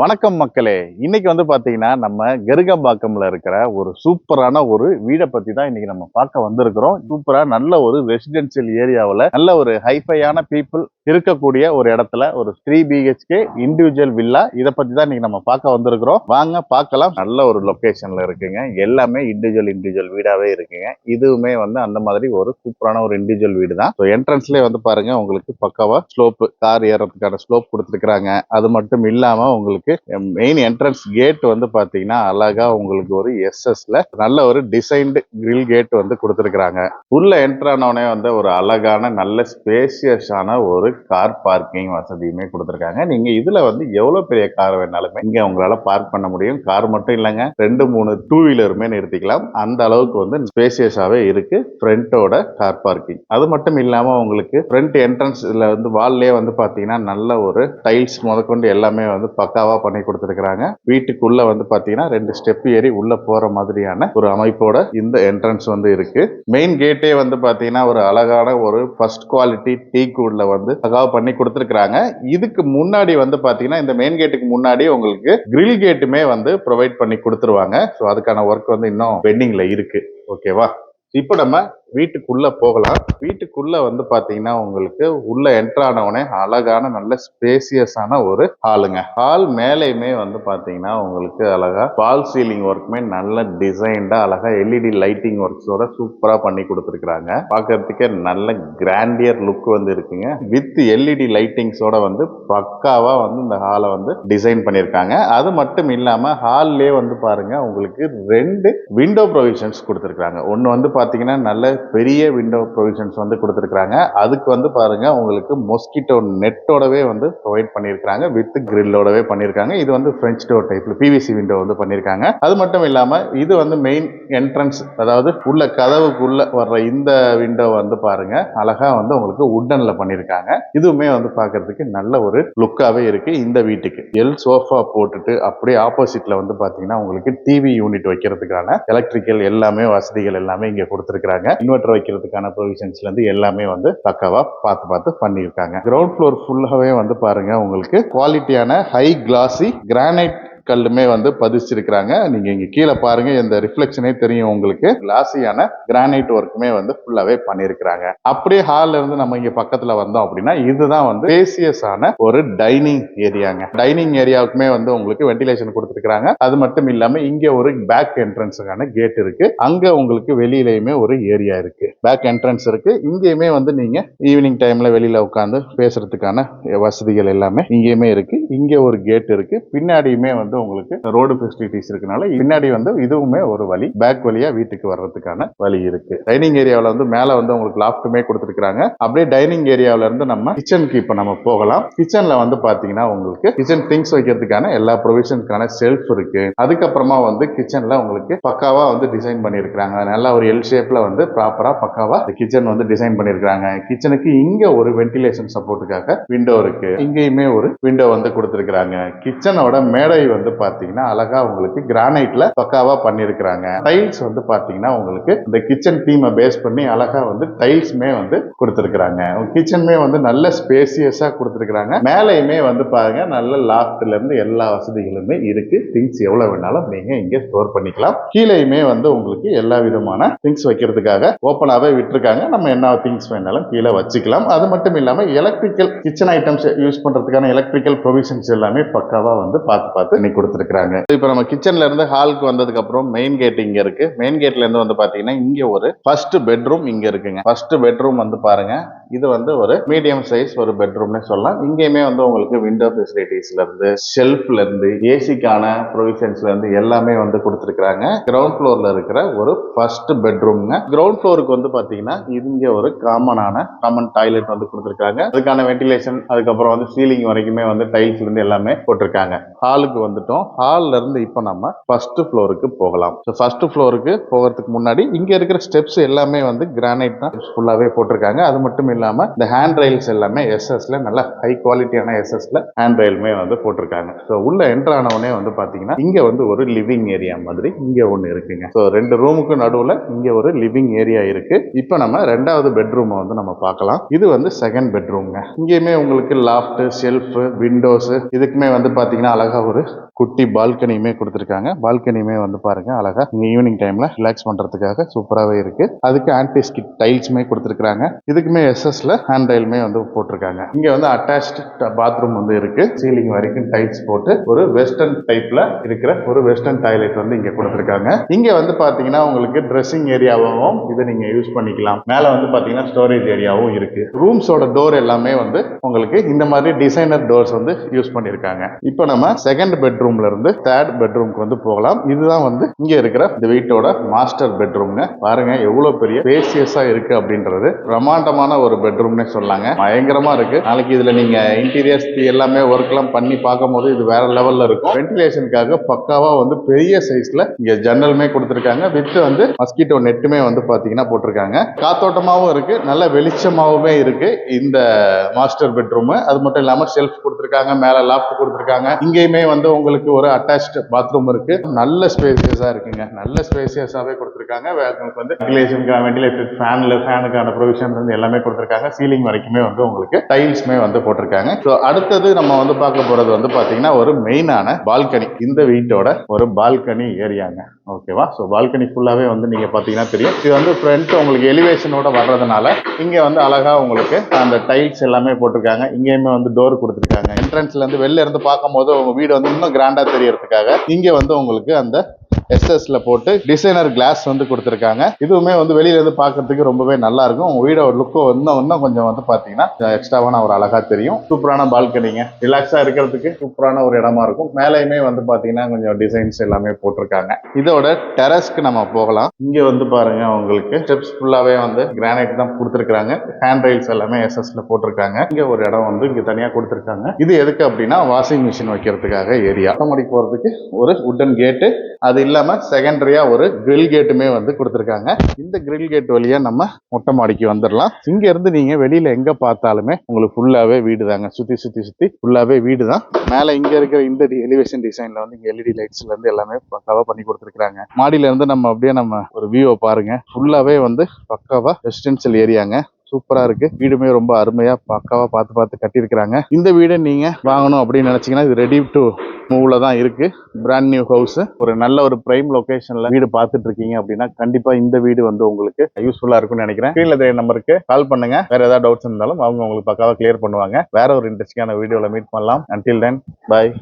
வணக்கம் மக்களே. இன்னைக்கு வந்து பார்த்தீங்கன்னா நம்ம கருகம்பாக்கம்ல இருக்கிற ஒரு சூப்பரான ஒரு வீடை பத்தி தான் இன்னைக்கு நம்ம பார்க்க வந்திருக்கிறோம். சூப்பரா நல்ல ஒரு ரெசிடென்சியல் ஏரியாவில் நல்ல ஒரு ஹைஃபையான பீப்புள் இருக்கக்கூடிய ஒரு இடத்துல ஒரு த்ரீ பிஹெச்கே இண்டிவிஜுவல் வில்லா இதை பத்தி தான் இன்னைக்கு நம்ம பார்க்க வந்திருக்கிறோம். வாங்க பார்க்கலாம். நல்ல ஒரு லொக்கேஷன்ல இருக்குங்க. எல்லாமே இண்டிவிஜுவல் இண்டிவிஜுவல் வீடாவே இருக்குங்க. இதுவுமே வந்து அந்த மாதிரி ஒரு சூப்பரான ஒரு இண்டிவிஜுவல் வீடு தான். ஸோ என்ட்ரன்ஸ்லேயே வந்து பாருங்க உங்களுக்கு பக்காவா ஸ்லோப் கார் ஏறதுக்கான ஸ்லோப் கொடுத்துருக்காங்க அது மட்டும் இல்லாம உங்களுக்கு மெயின் என்ட்ரன்ஸ் கேட் வந்து பாத்தீங்கன்னா அழகா உங்களுக்கு ஒரு எஸ்எஸ்ல நல்ல ஒரு டிசைன்டு கிரில் கேட் வந்து கொடுத்துருக்குறாங்க. உள்ள என்டர் ஆனவனே வந்து ஒரு அழகான நல்ல ஸ்பேசியஸான ஒரு கார் பார்க்கிங் வசதியுமே கொடுத்துருக்காங்க. நீங்க இதுல வந்து எவ்வளவு பெரிய கார் வேணாலுமே இங்க உங்களால பார்க் பண்ண முடியும். கார் மட்டும் இல்லைங்க ரெண்டு மூணு டூ வீலருமே நிறுத்திக்கலாம். அந்த அளவுக்கு வந்து ஸ்பேசியஸாவே இருக்கு ஃப்ரண்டோட கார் பார்க்கிங் அது மட்டும் இல்லாம உங்களுக்கு ஃப்ரண்ட் என்ட்ரன்ஸ்ல வந்து வால்லே வந்து பாத்தீங்கன்னா நல்ல ஒரு டைல்ஸ் முதற்கொண்டு எல்லாமே வந்து பக்காவா பண்ணி கொடுத்துருக்காங்க வீட்டுக்குள்ள வந்து பாத்தீங்கன்னா ரெண்டு ஸ்டெப் ஏறி உள்ள போற மாதிரியான ஒரு அமைப்போட இந்த என்ட்ரன்ஸ் வந்து இருக்கு. மெயின் கேட்டே வந்து பாத்தீங்கன்னா ஒரு அழகான ஒரு ஃபர்ஸ்ட் குவாலிட்டி டீ கூட்ல வந்து அழகா பண்ணி கொடுத்துருக்குறாங்க. இதுக்கு முன்னாடி வந்து பாத்தீங்கன்னா இந்த மெயின் கேட்டுக்கு முன்னாடி உங்களுக்கு கிரில் கேட்டுமே வந்து ப்ரொவைட் பண்ணி கொடுத்துருவாங்க. ஸோ அதுக்கான ஒர்க் வந்து இன்னும் பெண்டிங்ல இருக்கு. ஓகேவா இப்போ நம்ம வீட்டுக்குள்ளே போகலாம். வீட்டுக்குள்ளே வந்து பார்த்தீங்கன்னா உங்களுக்கு உள்ளே என்ட்ரானவனே அழகான நல்ல ஸ்பேசியஸான ஒரு ஹாலுங்க ஹால் மேலேயுமே வந்து பார்த்தீங்கன்னா உங்களுக்கு அழகா பால் சீலிங் ஒர்க்குமே நல்ல டிசைன்டாக அழகாக எல்இடி லைட்டிங் ஒர்க்ஸோட சூப்பராக பண்ணி கொடுத்துருக்குறாங்க. பார்க்கறதுக்கே நல்ல கிராண்டியர் லுக் வந்து இருக்குங்க. வித் எல்இடி லைட்டிங்ஸோட வந்து பக்காவாக வந்து இந்த ஹாலை வந்து டிசைன் பண்ணியிருக்காங்க. அது மட்டும் இல்லாமல் ஹால்லே வந்து பாருங்க உங்களுக்கு ரெண்டு விண்டோ ப்ரொவிஷன்ஸ் கொடுத்துருக்காங்க ஒன்று வந்து பார்த்தீங்கன்னா நல்ல பெரிய விண்டோ ப்ரொவிஷன்ஸ் வந்து கொடுத்துருக்குறாங்க. அதுக்கு வந்து பாருங்க உங்களுக்கு மொஸ்கிட்டோ நெட்டோடவே வந்து ப்ரொவைட் பண்ணியிருக்காங்க வித் கிரில்லோடவே பண்ணியிருக்காங்க. இது வந்து ஃப்ரெஞ்ச் டோர் டைப்ல பிவிசி விண்டோ வந்து பண்ணியிருக்காங்க. அது மட்டும் இல்லாமல் இது வந்து மெயின் என்ட்ரன்ஸ் அதாவது உள்ள கதவுக்குள்ள வர்ற இந்த விண்டோ வந்து பாருங்க அழகா வந்து உங்களுக்கு உட்டனில் பண்ணியிருக்காங்க. இதுவுமே வந்து பார்க்கறதுக்கு நல்ல ஒரு லுக்காகவே இருக்கு இந்த வீட்டுக்கு. எல் சோஃபா போட்டுட்டு அப்படியே ஆப்போசிட்ல வந்து பார்த்தீங்கன்னா உங்களுக்கு டிவி யூனிட் வைக்கிறதுக்கான எலக்ட்ரிக்கல் எல்லாமே வசதிகள் எல்லாமே இங்கே கொடுத்துருக்காங்க இன்வெர்டர் வைக்கிறதுக்கான ப்ரொவிஷன்ஸ்லேருந்து எல்லாமே வந்து பக்காவாக பார்த்து பார்த்து பண்ணியிருக்காங்க. கிரவுண்ட் ஃப்ளோர் ஃபுல்லாகவே வந்து பாருங்கள் உங்களுக்கு குவாலிட்டியான ஹை கிளாஸி கிரானைட் கல்லுமே வந்து பதிச்சிருக்கிறாங்க. நீங்க இங்க கீழே பாருங்க இந்த ரிஃப்ளெக்ஷனே தெரியும் உங்களுக்கு. கிளாசியான கிரானைட் ஒர்க்குமே வந்து ஃபுல்லாவே பண்ணிருக்கிறாங்க. அப்படியே ஹால்ல இருந்து நம்ம இங்க பக்கத்துல வந்தோம் அப்படின்னா இதுதான் வந்து ஸ்பேசியஸான ஒரு டைனிங் ஏரியாங்க டைனிங் ஏரியாவுக்குமே வந்து உங்களுக்கு வென்டிலேஷன் கொடுத்துருக்காங்க அது மட்டும் இல்லாம இங்க ஒரு பேக் என்ட்ரன்ஸுக்கான கேட் இருக்கு. அங்க உங்களுக்கு வெளியிலயுமே ஒரு ஏரியா இருக்கு. பேக் என்ட்ரன்ஸ் இருக்கு. இங்கேயுமே வந்து நீங்க ஈவினிங் டைம்ல வெளியில உட்காந்து பேசுறதுக்கான வசதிகள் எல்லாமே இங்கேயுமே இருக்கு. இங்கே ஒரு கேட் இருக்கு. பின்னாடியுமே வந்து உங்களுக்கு ரோடு ஃபெசிலிட்டிஸ் இருக்கனால பின்னாடி வந்து இதுவுமே ஒரு வழி. பேக் வழியா வீட்டுக்கு வர்றதுக்கான வழி இருக்கு. டைனிங் ஏரியாவில் வந்து மேலே வந்து உங்களுக்கு லாஃப்ட்டுமே கொடுத்துருக்காங்க அப்படியே டைனிங் ஏரியாவில இருந்து நம்ம கிச்சனுக்கு இப்போ நம்ம போகலாம். கிச்சன்ல வந்து பாத்தீங்கன்னா உங்களுக்கு கிச்சன் திங்ஸ் வைக்கிறதுக்கான எல்லா ப்ரொவிஷனுக்கான செல்ஃப் இருக்கு. அதுக்கப்புறமா வந்து கிச்சன்ல உங்களுக்கு பக்காவா வந்து டிசைன் பண்ணியிருக்காங்க நல்லா ஒரு எல் ஷேப்ல வந்து ப்ராப்பரா பக்காவா கிச்சன் வந்து டிசைன் பண்ணியிருக்காங்க கிச்சனுக்கு இங்க ஒரு வென்டிலேஷன் சப்போர்ட்டுக்காக விண்டோ இருக்கு. இங்கேயுமே ஒரு விண்டோ வந்து கொடுத்துருக்குறாங்க. கிச்சனோட மேடை வந்து பார்த்தீங்கன்னா அழகா உங்களுக்கு கிரானைட்டில் பக்காவாக பண்ணியிருக்கிறாங்க. டைல்ஸ் வந்து பார்த்தீங்கன்னா உங்களுக்கு இந்த கிச்சன் தீமை பேஸ் பண்ணி அழகாக வந்து டைல்ஸுமே வந்து கொடுத்துருக்குறாங்க. கிச்சனுமே வந்து நல்ல ஸ்பேசியஸாக கொடுத்துருக்குறாங்க. மேலையுமே வந்து பாருங்க நல்ல லாஃப்ட்லேருந்து எல்லா வசதிகளுமே இருக்குது திங்ஸ் எவ்வளோ வேணாலும் நீங்கள் இங்கே ஸ்டோர் பண்ணிக்கலாம். கீழேயுமே வந்து உங்களுக்கு எல்லா விதமான திங்ஸ் வைக்கிறதுக்காக ஓப்பனாகவே விட்டுருக்காங்க. நம்ம என்ன திங்ஸ் வேணாலும் கீழே வச்சுக்கலாம். அது மட்டும் இல்லாமல் எலக்ட்ரிக்கல் கிச்சன் ஐட்டம்ஸ் யூஸ் பண்ணுறதுக்கான எலக்ட்ரிக்கல் ப்ரொவிஷன் ப்ரொவிஷன்ஸ் எல்லாமே பக்காவாக வந்து பார்த்து பார்த்து இன்னைக்கு கொடுத்துருக்குறாங்க. இப்போ நம்ம கிச்சன்ல இருந்து ஹாலுக்கு வந்ததுக்கப்புறம் மெயின் கேட் இங்கே இருக்கு. மெயின் கேட்ல இருந்து வந்து பார்த்தீங்கன்னா இங்கே ஒரு ஃபர்ஸ்ட் பெட்ரூம் இங்கே இருக்குங்க. ஃபர்ஸ்ட் பெட்ரூம் வந்து பாருங்க. இது வந்து ஒரு மீடியம் சைஸ் ஒரு பெட்ரூம்னு சொல்லலாம். இங்கேயுமே வந்து உங்களுக்கு விண்டோ ஃபெசிலிட்டிஸ்ல இருந்து ஷெல்ஃப்ல இருந்து ஏசிக்கான ப்ரொவிஷன்ஸ்ல இருந்து எல்லாமே வந்து கொடுத்துருக்குறாங்க. கிரவுண்ட் ஃப்ளோர்ல இருக்கிற ஒரு ஃபர்ஸ்ட் பெட்ரூம்ங்க கிரவுண்ட் ஃப்ளோருக்கு வந்து பார்த்தீங்கன்னா இங்கே ஒரு காமனான காமன் டாய்லெட் வந்து கொடுத்துருக்காங்க அதுக்கான வென்டிலேஷன் அதுக்கப்புறம் வந்து சீலிங் வரைக்குமே வந்து டைல்ஸ்ல இருந்து எல்லாமே போட்டிருக்காங்க. ஹாலுக்கு வந்துட்டோம். ஹால்ல இருந்து இப்போ நம்ம ஃபர்ஸ்ட் ஃப்ளோருக்கு போகலாம். ஸோ ஃபர்ஸ்ட் ஃப்ளோருக்கு போகிறதுக்கு முன்னாடி இங்கே இருக்கிற ஸ்டெப்ஸ் எல்லாமே வந்து கிரானைட் தான் ஃபுல்லாகவே போட்டிருக்காங்க. அது மட்டும் இல்லாமல் இந்த ஹேண்ட் ரயில்ஸ் எல்லாமே எஸ்எஸ்ல நல்ல ஹை குவாலிட்டியான எஸ்எஸ்ல ஹேண்ட் ரயிலுமே வந்து போட்டிருக்காங்க. ஸோ உள்ள என்டர் ஆனவனே வந்து பார்த்தீங்கன்னா இங்கே வந்து ஒரு லிவிங் ஏரியா மாதிரி இங்கே ஒன்று இருக்குங்க. ஸோ ரெண்டு ரூமுக்கு நடுவில் இங்கே ஒரு லிவிங் ஏரியா இருக்கு. இப்போ நம்ம ரெண்டாவது பெட்ரூமை வந்து நம்ம பார்க்கலாம். இது வந்து செகண்ட் பெட்ரூம்ங்க இங்கேயுமே உங்களுக்கு லாஃப்ட் ஷெல்ஃபு விண்டோஸு இதுக்குமே வந்து பார்த்தீங்கன்னா அழகாக ஒரு குட்டி பால்கனியுமே கொடுத்துருக்காங்க. பால்கனியுமே வந்து பாருங்க அழகா. நீங்க ஈவினிங் டைம்ல ரிலாக்ஸ் பண்றதுக்காக சூப்பராகவே இருக்கு. அதுக்கு ஆன்டிஸ்கிட் டைல்ஸுமே கொடுத்துருக்காங்க இதுக்குமே எஸ்எஸ்ல ஹேண்ட் டைலுமே வந்து போட்டிருக்காங்க. இங்க வந்து அட்டாச்சு பாத்ரூம் வந்து இருக்கு. சீலிங் வரைக்கும் டைல்ஸ் போட்டு ஒரு வெஸ்டர்ன் டைப்ல இருக்கிற ஒரு வெஸ்டர்ன் டாய்லெட் வந்து இங்க கொடுத்துருக்காங்க. இங்க வந்து பாத்தீங்கன்னா உங்களுக்கு ட்ரெஸ்ஸிங் ஏரியாவும் இதை நீங்க யூஸ் பண்ணிக்கலாம். மேல வந்து பாத்தீங்கன்னா ஸ்டோரேஜ் ஏரியாவும் இருக்கு. ரூம்ஸோட டோர் எல்லாமே வந்து உங்களுக்கு இந்த மாதிரி டிசைனர் டோர்ஸ் வந்து யூஸ் பண்ணியிருக்காங்க இப்போ நம்ம செகண்ட் பெட்ரூம் பெட்ரூம்ல இருந்து தேர்ட் பெட்ரூம்க்கு வந்து போகலாம். இதுதான் வந்து இங்க இருக்கிற இந்த வீட்டோட மாஸ்டர் பெட்ரூம்ங்க பாருங்க எவ்வளவு பெரிய பேசியஸா இருக்கு அப்படின்றது. பிரமாண்டமான ஒரு பெட்ரூம்னே சொல்லாங்க. பயங்கரமா இருக்கு. நாளைக்கு இதுல நீங்க இன்டீரியர்ஸ் எல்லாமே ஒர்க் எல்லாம் பண்ணி பார்க்கும் போது இது வேற லெவல்ல இருக்கும். வென்டிலேஷனுக்காக பக்காவா வந்து பெரிய சைஸ்ல இங்க ஜன்னலுமே கொடுத்துருக்காங்க. வித் வந்து மஸ்கிட்டோ நெட்டுமே வந்து பாத்தீங்கன்னா போட்டிருக்காங்க. காத்தோட்டமாவும் இருக்கு. நல்ல வெளிச்சமாவுமே இருக்கு. இந்த மாஸ்டர் பெட்ரூம் அது மட்டும் இல்லாம ஷெல்ஃப் கொடுத்துருக்காங்க. மேல லாப்ட் கொடுத்துருக்காங்க. இங்கேயுமே வந்து உங்களுக்கு ஒரு அட்டாச்டு பாத்ரூம் இருக்கு. நல்ல ஸ்பேசியஸா இருக்குங்க. நல்ல ஸ்பேசியஸாவே கொடுத்துருக்காங்க. உங்களுக்கு வந்து வென்டிலேஷனுக்கு வென்டிலேட்டர் ஃபேன்ல ஃபேனுக்கான ப்ரொவிஷன் வந்து எல்லாமே கொடுத்துருக்காங்க. சீலிங் வரைக்குமே வந்து உங்களுக்கு டைல்ஸ்மே வந்து போட்டிருக்காங்க. ஸோ அடுத்தது நம்ம வந்து பார்க்க போறது வந்து பார்த்தீங்கன்னா ஒரு மெயினான பால்கனி இந்த வீட்டோட ஒரு பால்கனி ஏரியாங்க ஓகேவா ஸோ பால்கனி ஃபுல்லாகவே வந்து நீங்க பார்த்தீங்கன்னா தெரியும். இது வந்து ஃப்ரண்ட் உங்களுக்கு எலிவேஷனோட வர்றதுனால இங்க வந்து அழகா உங்களுக்கு அந்த டைல்ஸ் எல்லாமே போட்டிருக்காங்க. இங்கேயுமே வந்து டோர் கொடுத்துருக்காங்க. என்ட்ரன்ஸ்ல இருந்து வெளில இருந்து பார்க்கும்போது உங்க வீடு வந்து இன்னும் கிராண்டா தெரியறதுக்காக இங்க வந்து உங்களுக்கு அந்த எஸ்எஸ்ல போட்டு டிசைனர் கிளாஸ் வந்து கொடுத்துருக்காங்க. இதுவுமே வந்து வெளியில இருந்து பார்க்கிறதுக்கு ரொம்பவே நல்லா இருக்கும். உங்க வீடோட லுக்கோ இன்னும் இன்னும் கொஞ்சம் வந்து பாத்தீங்கன்னா எக்ஸ்ட்ராவான ஒரு அழகா தெரியும். சூப்பரான பால்கனிங்க ரிலாக்ஸா இருக்கிறதுக்கு சூப்பரான ஒரு இடமா இருக்கும். மேலேயுமே வந்து பாத்தீங்கன்னா கொஞ்சம் டிசைன்ஸ் எல்லாமே போட்டிருக்காங்க. இதோட டெரஸ்க்கு நம்ம போகலாம். இங்க வந்து பாருங்க உங்களுக்கு ஸ்டெப்ஸ் ஃபுல்லாவே வந்து கிரானைட் தான் கொடுத்துருக்காங்க. ஹேண்ட் ரைல்ஸ் எல்லாமே எஸ்எஸ்ல போட்டிருக்காங்க. இங்க ஒரு இடம் வந்து இங்க தனியா கொடுத்துருக்காங்க. இது எதுக்கு அப்படின்னா வாஷிங் மிஷின் வைக்கிறதுக்காக ஏரியா ஆட்டோமேட்டிக் போறதுக்கு ஒரு உட்டன் கேட்டு அது இல்லாமல் செகண்டரியாக ஒரு கிரில் கேட்டுமே வந்து கொடுத்துருக்காங்க. இந்த கிரில் கேட் வழியாக நம்ம மொட்டை மாடிக்கு வந்துடலாம் இங்கேருந்து நீங்கள் வெளியில் எங்கே பார்த்தாலுமே உங்களுக்கு ஃபுல்லாகவே வீடு தாங்க சுற்றி சுற்றி சுற்றி ஃபுல்லாகவே வீடு தான் மேலே இங்கே இருக்கிற இந்த எலிவேஷன் டிசைனில் வந்து இங்கே எல்இடி லைட்ஸ்லேருந்து எல்லாமே பக்காவாக பண்ணி கொடுத்துருக்காங்க மாடியிலேருந்து நம்ம அப்படியே நம்ம ஒரு வியூவை பாருங்கள் ஃபுல்லாகவே வந்து பக்காவாக ரெசிடென்சியல் ஏரியாங்க சூப்பரா இருக்கு. வீடுமே ரொம்ப அருமையா பக்காவா பார்த்து பார்த்து கட்டியிருக்கிறாங்க. இந்த வீடை நீங்க வாங்கணும் அப்படின்னு நினைச்சீங்கன்னா இது ரெடி டு மூவ்ல தான் இருக்கு. பிராண்ட் நியூ ஹவுஸ் ஒரு நல்ல ஒரு பிரைம் லொகேஷன்ல வீடு பார்த்துட்டு இருக்கீங்க அப்படின்னா கண்டிப்பா இந்த வீடு வந்து உங்களுக்கு யூஸ்ஃபுல்லா இருக்கும்னு நினைக்கிறேன். கீழே தெரிய நம்பருக்கு கால் பண்ணுங்க. வேற ஏதாவது டவுட்ஸ் இருந்தாலும் அவங்க உங்களுக்கு பக்காவா கிளியர் பண்ணுவாங்க. வேற ஒரு இன்ட்ரெஸ்டிங்கான வீடியோவில் மீட் பண்ணலாம். அண்டில் டன் பாய்